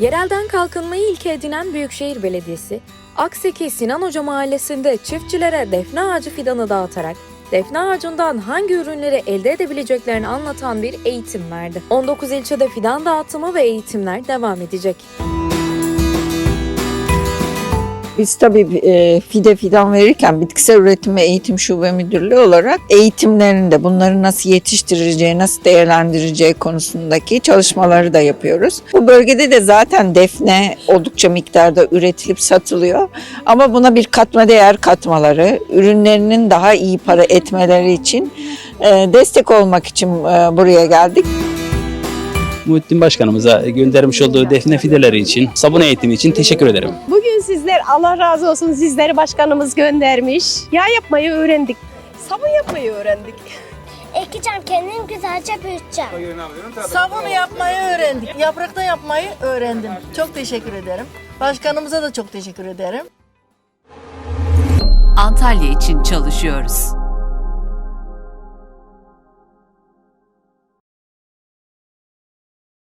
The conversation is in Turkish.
Yerelden kalkınmayı ilke edinen Büyükşehir Belediyesi, Akseki Sinan Hoca Mahallesi'nde çiftçilere defne ağacı fidanı dağıtarak defne ağacından hangi ürünleri elde edebileceklerini anlatan bir eğitim verdi. 19 ilçede fidan dağıtımı ve eğitimler devam edecek. Biz tabii e, fide fidan verirken bitkisel üretim ve eğitim şube müdürlüğü olarak eğitimlerinde bunları nasıl yetiştireceği, nasıl değerlendireceği konusundaki çalışmaları da yapıyoruz. Bu bölgede de zaten defne oldukça miktarda üretilip satılıyor. Ama buna bir katma değer katmaları, ürünlerinin daha iyi para etmeleri için e, destek olmak için e, buraya geldik. Muhittin Başkanımıza göndermiş olduğu defne fideleri için, sabun eğitimi için teşekkür ederim. Bugün sizler Allah razı olsun sizleri başkanımız göndermiş. Yağ yapmayı öğrendik. Sabun yapmayı öğrendik. Ekeceğim kendim güzelce büyüteceğim. Sabunu yapmayı öğrendik. Yaprakta yapmayı öğrendim. Çok teşekkür ederim. Başkanımıza da çok teşekkür ederim. Antalya için çalışıyoruz.